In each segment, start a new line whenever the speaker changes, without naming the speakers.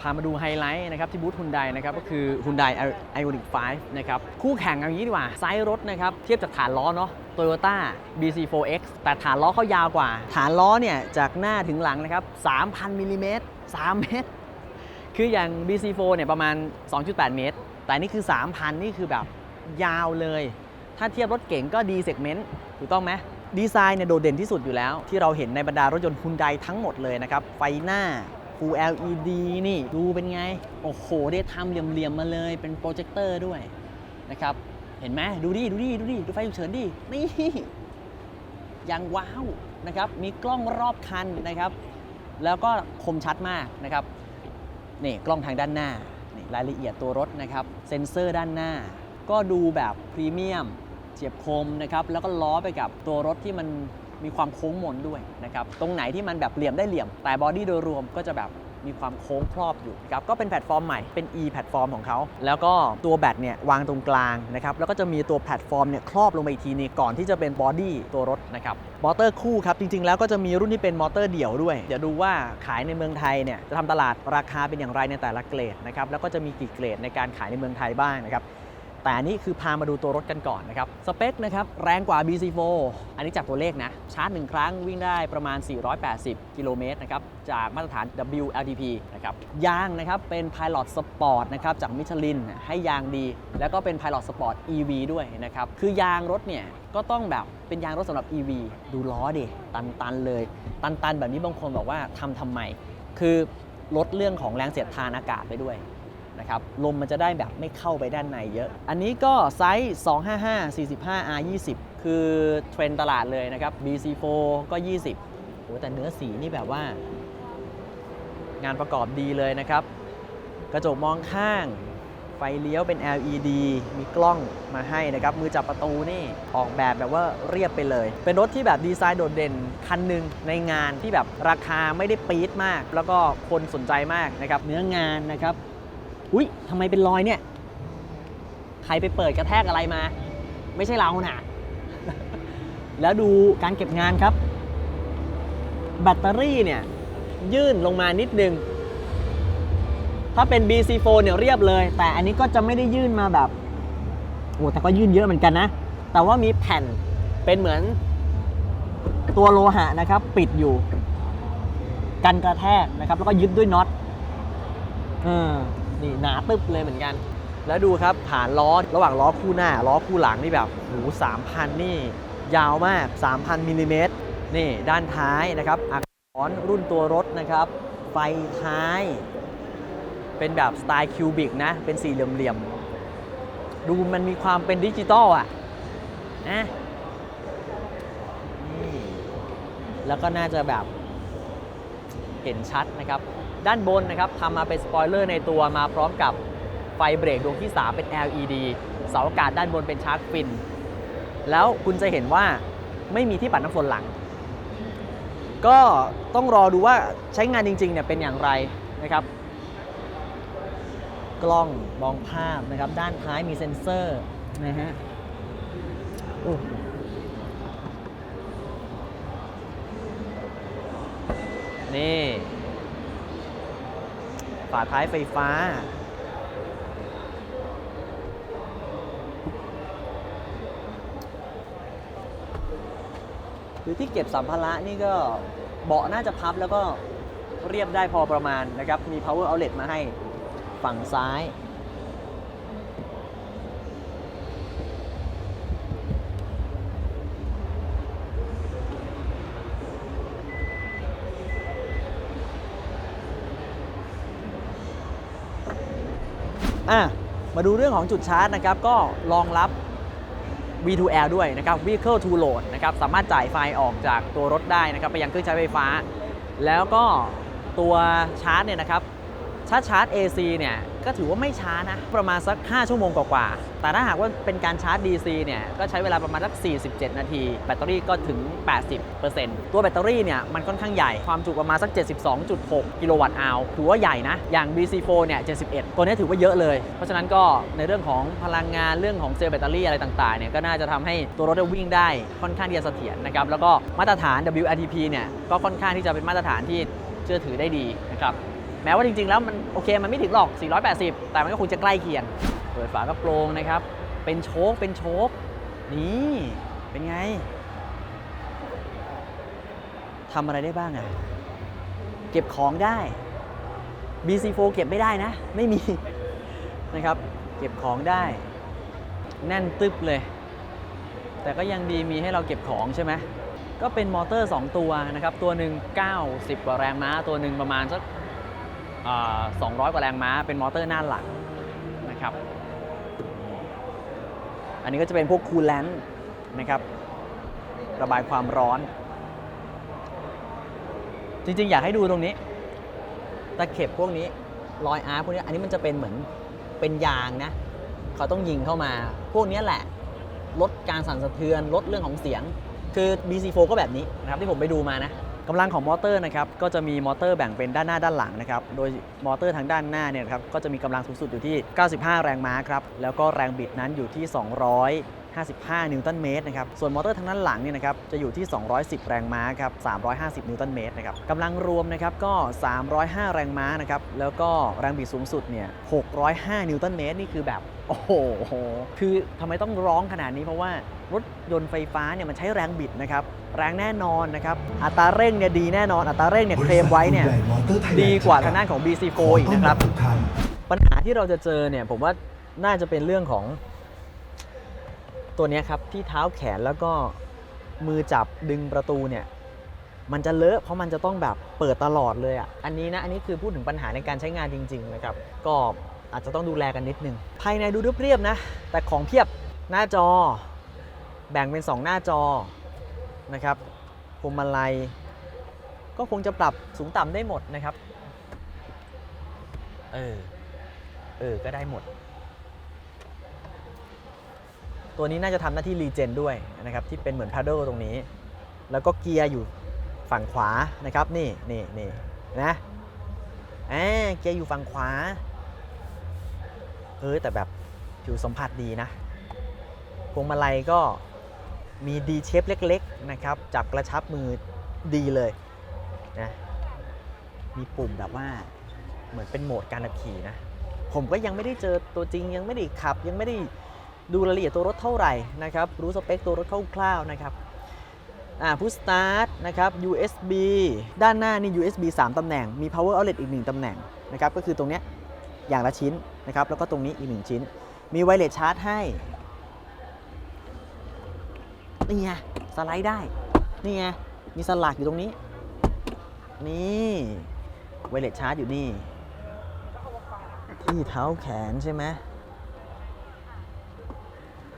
พามาดูไฮไลท์นะครับที่บูธฮุนไดนะครับก็คือ Hyundai Ioniq 5 นะครับ คู่แข่งเอางี้ดีกว่า ไซส์รถนะครับ เทียบจากฐานล้อเนาะ Toyota BC4X แต่ฐานล้อเขายาวกว่า ฐานล้อเนี่ย จากหน้าถึงหลังนะครับ 3,000มิลลิเมตร3เมตร คืออย่าง BC4 เนี่ยประมาณ 2.8 เมตร แต่นี่คือ 3,000 นี่คือแบบยาวเลย ถ้าเทียบรถเก๋งก็ดีเซกเมนต์ถูกต้องไหมดีไซน์เนี่ยโดดเด่นที่สุดอยู่แล้ว ที่เราเห็นในบรรดารถยนต์ฮุนไดทั้งหมดเลยนะครับไฟหน้า Full LED นี่ดูเป็นไง โอ้โห ได้ทำเหลี่ยมๆมาเลยเป็นโปรเจคเตอร์ด้วยนะครับ เห็นไหมดูดิ ดูดิ ดูดิ ดูไฟฉุกเฉินดิ นี่อย่างว้าวนะครับ มีกล้องรอบคันนะครับ แล้วก็คมชัดมากนะครับ นี่กล้องทางด้านหน้านี่รายละเอียดตัวรถนะครับ เซ็นเซอร์ด้านหน้า ก็ดูแบบพรีเมียมเฉียบคมนะครับ แล้วก็ล้อไปกับตัวรถที่มัน มีความโค้งมนด้วยนะครับ ตรงไหนที่มันแบบเหลี่ยมได้เหลี่ยม แต่บอดี้โดยรวมก็จะแบบมีความโค้งครอบอยู่นะครับ ก็เป็นแพลตฟอร์มใหม่ เป็น e แพลตฟอร์มของเขา แล้วก็ตัวแบตเนี่ยวางตรงกลางนะครับ แล้วก็จะมีตัวแพลตฟอร์มเนี่ยครอบลงไปอีกทีนึงก่อนที่จะเป็นบอดี้ตัวรถนะครับ มอเตอร์คู่ครับ จริง ๆ แล้วก็จะมีรุ่นที่เป็นมอเตอร์เดี่ยวด้วย เดี๋ยวดูว่าขายในเมืองไทยเนี่ยจะทำตลาดราคาเป็นอย่างไรในแต่ละเกรดนะครับ แล้วก็จะมีกี่เกรดในการขายในเมืองไทยบ้างนะครับ แต่อันนี้คือพามาดูตัวรถกันก่อนนะครับ สเปคนะครับแรงกว่า BC4 อันนี้จากตัวเลขนะ ชาร์จ 1 ครั้งวิ่งได้ประมาณ 480 กิโลเมตรนะครับ จากมาตรฐาน WLTP นะครับ ยางนะครับเป็น Pilot Sport นะครับจากมิชลินให้ยางดี แล้วก็เป็น Pilot Sport EV ด้วยนะครับ คือยางรถเนี่ยก็ต้องแบบเป็นยางรถสำหรับ EV ดูล้อดิตันๆเลย ตันๆ แบบนี้บางคนบอกว่าทำทำไม คือลดเรื่องของแรงเสียดทานอากาศไปด้วย นะครับลมมันจะได้แบบไม่เข้าไปด้านในเยอะ อันนี้ก็ไซส์ 255 45 R 20 คือเทรนตลาดเลยนะครับ BC4 ก็ 20โอ้แต่เนื้อสีนี่แบบว่า งานประกอบดีเลยนะครับ กระจกมองข้างไฟเลี้ยวเป็น LED มีกล้องมาให้นะครับ มือจับประตูนี่ออกแบบแบบว่าเรียบไปเลย เป็นรถที่แบบดีไซน์โดดเด่นคันหนึ่งในงานที่แบบราคาไม่ได้ปี๊ดมาก แล้วก็คนสนใจมากนะครับ เนื้องานนะครับ อุ้ยทำไมเป็นรอยเนี่ย ใครไปเปิดกระแทกอะไรมา ไม่ใช่เรานะแล้วดูการเก็บงานครับ แบตเตอรี่เนี่ย ยื่นลงมานิดนึง ถ้าเป็น BC4 เนี่ยเรียบเลย แต่อันนี้ก็จะไม่ได้ยื่นมาแบบ โอ้แต่ก็ยื่นเยอะเหมือนกันนะ แต่ว่ามีแผ่นเป็นเหมือนตัวโลหะนะครับ ปิดอยู่ กันกระแทกนะครับ แล้วก็ยึดด้วยน็อต เออ นี่หนาตึ๊บเลยเหมือนกัน แล้วดูครับฐานล้อระหว่างล้อคู่หน้าล้อคู่หลังนี่แบบโหสามพันนี่ ยาวมาก 3,000มิลลิเมตรนี่ด้านท้ายนะครับอักษรรุ่นตัวรถนะครับ ไฟท้าย เป็นแบบสไตล์คิวบิกนะ เป็นสี่เหลี่ยมๆ ดูมันมีความเป็นดิจิตอลอะนะแล้วก็น่าจะแบบเห็นชัดนะครับ ด้านบนนะครับทำมาเป็นสปอยเลอร์ในตัวมาพร้อมกับไฟเบรกดวงที่ 3 เป็น LED เสาอากาศด้านบนเป็นชาร์กฟิน แล้วคุณจะเห็นว่าไม่มีที่ปัดน้ำฝนหลัง ก็ต้องรอดูว่าใช้งานจริงๆเนี่ยเป็นอย่างไรนะครับ กล้องมองภาพนะครับ ด้านท้ายมีเซ็นเซอร์นะฮะนี่ ฝาท้ายไฟฟ้า คือที่เก็บสัมภาระนี่ก็เบาะน่าจะพับแล้วก็เรียบได้พอประมาณนะครับ มี power outlet มาให้ฝั่งซ้าย อะมาดูเรื่องของจุดชาร์จนะครับ ก็รองรับ V2L ด้วยนะครับ Vehicle to Load นะครับ สามารถจ่ายไฟออกจากตัวรถได้นะครับ ไปยังเครื่องใช้ไฟฟ้า แล้วก็ตัวชาร์จเนี่ยนะครับ ถ้าชาร์จ AC เนี่ยก็ถือว่าไม่ช้านะ ประมาณสัก 5 ชั่วโมงกว่าๆแต่ถ้าหากว่าเป็นการชาร์จ DC เนี่ยก็ใช้เวลาประมาณสัก 47 นาที แบตเตอรี่ก็ถึง 80%ตัวแบตเตอรี่เนี่ยมันค่อนข้างใหญ่ความจุประมาณสัก 72.6 กิโลวัตต์อาวถือว่าใหญ่นะ อย่าง BC4 เนี่ย71 ตัวนี้ถือว่าเยอะเลย เพราะฉะนั้นก็ในเรื่องของพลังงานเรื่องของเซลล์แบตเตอรี่อะไรต่างๆเนี่ยก็น่าจะทำให้ตัวรถวิ่งได้ค่อนข้างที่จะเสถียรนะครับแล้วก็มาตรฐาน WLTP เนี่ยก็ค่อนข้างที่จะเป็นมาตรฐานที่เชื่อถือได้ดีนะครับ แม้ว่าจริง ๆ แล้วมันโอเคมันไม่ถึงหรอก 480 แต่มันก็คงจะใกล้เคียง เปิดฝากระโปรงนะครับ เป็นโชคเป็นโชคนี่เป็นไงทำอะไรได้บ้างอะเก็บของได้ BC4 เก็บไม่ได้นะ ไม่มีนะครับ เก็บของได้ แน่นตึ๊บเลย แต่ก็ยังดีมีให้เราเก็บของใช่ไหมก็เป็นมอเตอร์ 2 ตัวนะครับ ตัวหนึ่ง90 กว่าแรงม้า ตัวหนึ่งประมาณสัก 200 กว่าแรงม้า เป็นมอเตอร์หน้าหลักนะครับ อันนี้ก็จะเป็นพวกคูลแลนต์นะครับ ระบายความร้อน จริงๆ อยากให้ดูตรงนี้ ตะเข็บพวกนี้รอยอาร์พวกนี้ อันนี้มันจะเป็นเหมือนเป็นยางนะ เขาต้องยิงเข้ามา พวกนี้แหละลดการสั่นสะเทือนลดเรื่องของเสียง คือ BC4 ก็แบบนี้นะครับที่ผมไปดูมานะ กำลังของมอเตอร์นะครับก็จะมีมอเตอร์แบ่งเป็นด้านหน้าด้านหลังนะครับโดยมอเตอร์ทางด้านหน้าเนี่ยครับก็จะมีกำลังสูงสุดอยู่ที่ 95 แรงม้าครับแล้วก็แรงบิดนั้นอยู่ที่255 นิวตันเมตรนะครับ ส่วนมอเตอร์ทางด้านหลังเนี่ยนะครับ จะอยู่ที่ 210 แรงม้าครับ 350 นิวตันเมตรนะครับกำลังรวมนะครับก็ 305 แรงม้านะครับ แล้วก็แรงบิดสูงสุดเนี่ย 605 นิวตันเมตร นี่คือแบบ โอ้โห คือทำไมต้องร้องขนาดนี้เพราะว่ารถยนต์ไฟฟ้าเนี่ยมันใช้แรงบิดนะครับ แรงแน่นอนนะครับ อัตราเร่งเนี่ยดีแน่นอน อัตราเร่งเนี่ยเคลมไว้เนี่ยดีกว่าทางด้านของ BC4 อีกนะครับ
ทุกท่าน
ปัญหาที่เราจะเจอเนี่ยผมว่าน่าจะเป็นเรื่องของ ตัวเนี้ยครับที่เท้าแขนแล้วก็มือจับดึงประตูเนี่ยมันจะเลอะเพราะมันจะต้องแบบเปิดตลอดเลยอะ อันนี้นะ อันนี้คือพูดถึงปัญหาในการใช้งานจริง ๆ นะครับ ก็ อาจจะต้องดูแลกันนิดนึง ภายในดูเรียบๆนะ แต่ของเพียบหน้าจอ แบ่งเป็น 2 หน้าจอนะครับพวงมาลัย ก็คงจะปรับสูงต่ำได้หมดนะครับ เออ เออ ก็ได้หมด ตัวนี้น่าจะทำหน้าที่รีเจนด้วยนะครับ ที่เป็นเหมือนพา d ด l ตรงนี้ แล้วก็เกียร์อยู่ฝั่งขวานะครับ นี่นี่นี่นะแอเกียร์อยู่ฝั่งขวา เออแต่แบบผิวสัมผัสดีนะพวงมาลัยก็มีดีเชฟเล็กๆนะครับ จับกระชับมือดีเลยนะมีปุ่มแบบว่าเหมือนเป็นโหมดการขับขี่นะ ผมก็ยังไม่ได้เจอตัวจริงยังไม่ได้ขับ ยังไม่ได้ดูรายละเอียดตัวรถเท่าไหร่นะครับ รู้สเปคตัวรถคร่าวๆนะครับอ่าพุชสตาร์ทนะครับ USB ด้านหน้านี่ USB 3 ตำแหน่ง มี power outlet อีก 1 ตำแหน่งนะครับ ก็คือตรงเนี้ยอย่างละชิ้น นะครับแล้วก็ตรงนี้อีก 1 ชิ้น มีไวเลสชาร์จให้ นี่ไงสไลด์ได้ นี่ไงมีสลักอยู่ตรงนี้ นี่ไวเลสชาร์จอยู่นี่ ที่เท้าแขนใช่ไหม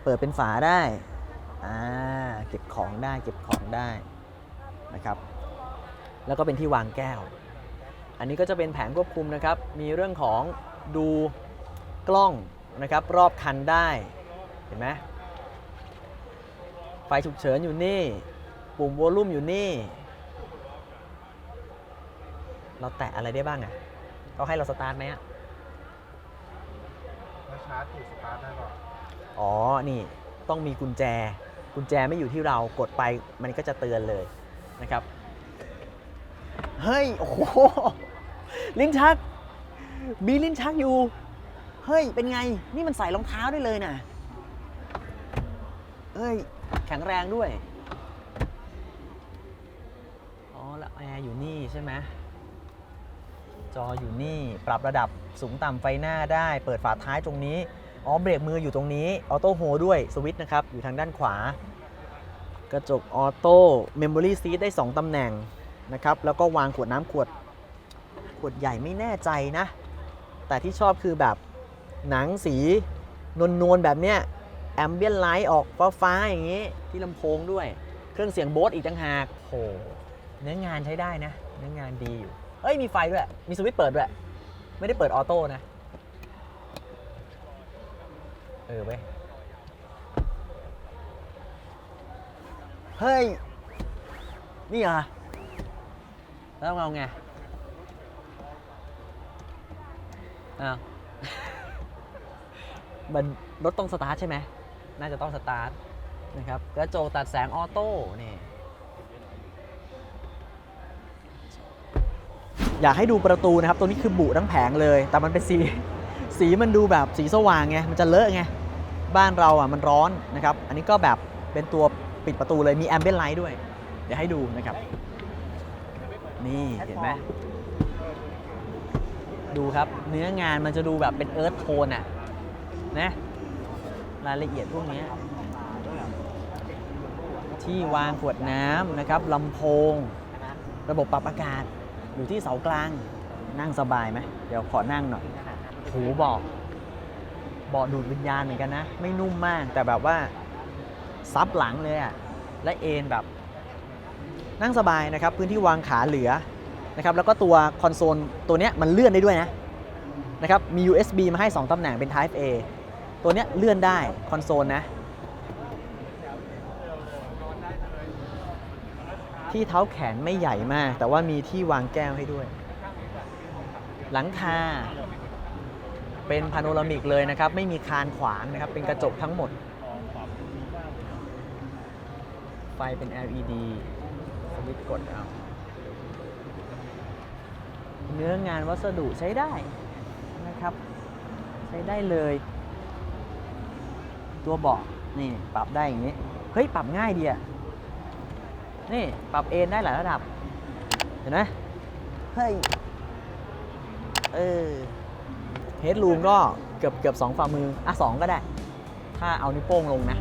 เปิดเป็นฝาได้ อ่า เก็บของได้ เก็บของได้นะครับ แล้วก็เป็นที่วางแก้ว อันนี้ก็จะเป็นแผงควบคุมนะครับ มีเรื่องของดู กล้องนะครับรอบคันได้เห็นไหมไฟฉุกเฉินอยู่นี่ ปุ่มโวลูมอยู่นี่ เราแตะอะไรได้บ้างอะ่ะเขาให้เราสตาร์ทไหมอะ
มาชาร์จถูกสตาร์ทได้ก่อน
อ๋อ นี่ต้องมีกุญแจ กุญแจไม่อยู่ที่เรากดไปมันก็จะเตือนเลยนะครับ เฮ้ย โอ้โห ลิ้นชัก มีลิ้นชักอยู่ เฮ้ย เป็นไง นี่มันใส่รองเท้าได้เลยนะเฮ้ย แข็งแรงด้วย อ๋อ แล้วแอร์อยู่นี่ใช่ไหม จออยู่นี่ ปรับระดับสูงต่ำไฟหน้าได้ เปิดฝาท้ายตรงนี้ อ๋อ เบรกมืออยู่ตรงนี้ ออโต้โฮด้วย สวิตช์นะครับ อยู่ทางด้านขวา กระจกออโต้ เมมโมรี่ซีทได้ 2 ตำแหน่งนะครับ แล้วก็วางขวดน้ำขวด ขวดใหญ่ไม่แน่ใจนะ แต่ที่ชอบคือแบบ หนังสีนวลๆแบบเนี้ยแอมเบียนไลท์ออกฟ้าๆอย่างนี้ที่ลำโพงด้วย เครื่องเสียงโบสอีกต่างหากโหเนื้องานใช้ได้นะ เนื้องานดีอยู่เอ้ยมีไฟด้วย มีสวิตช์เปิดด้วย ไม่ได้เปิดออโต้นะ เออเว้ย เฮ้ย นี่เหรอ แล้วเอาไง อ้าว มันรถต้องสตาร์ทใช่ไหม น่าจะต้องสตาร์ทนะครับกระจกตัดแสงออโต้นี่อยากให้ดูประตูนะครับ ตัวนี้คือบุทั้งแผงเลย แต่มันเป็นสี สีมันดูแบบสีสว่างไง มันจะเลอะไง บ้านเราอะมันร้อนนะครับ อันนี้ก็แบบเป็นตัวปิดประตูเลย มีแอมเบ n ไลท์ด้วย เดี๋ยวให้ดูนะครับ นี่เห็นไหม ดูครับ เนื้องานมันจะดูแบบเป็นเอิร์ธโทนอะ นะรายละเอียดพวกนี้ที่วางขวดน้ำนะครับลำโพง ระบบปรับอากาศ อยู่ที่เสากลางนั่งสบายไหมเดี๋ยวขอนั่งหน่อยหูเบอกเบาะดูดวิญญาณเหมือนกันนะ ไม่นุ่มมากแต่แบบว่าซับหลังเลยอะและเอนแบบ นั่งสบายนะครับ พื้นที่วางขาเหลือนะครับ แล้วก็ตัวคอนโซลตัวเนี้ยมันเลื่อนได้ด้วยนะนะครับมี USB มาให้ 2ตำแหน่งเป็น Type A ตัวเนี้ยเลื่อนได้คอนโซลนะ ที่เท้าแขนไม่ใหญ่มาก แต่ว่ามีที่วางแก้วให้ด้วย หลังคาเป็นพาโนรามิกเลยนะครับ ไม่มีคานขวางนะครับ เป็นกระจกทั้งหมด ไฟเป็น LED สวิตช์กดเอาเนื้องานวัสดุใช้ได้นะครับ ใช้ได้เลย ตัวเบาะนี่ปรับได้อย่างนี้ เฮ้ย ปรับง่ายดีอะนี่ปรับเอนได้หลายระดับ เห็นไหมเฮ้ย เออเฮดรูมก็เกือบเกือบสองฝ่ามือ อะสองก็ได้ ถ้าเอานิ้วโป้งลงนะ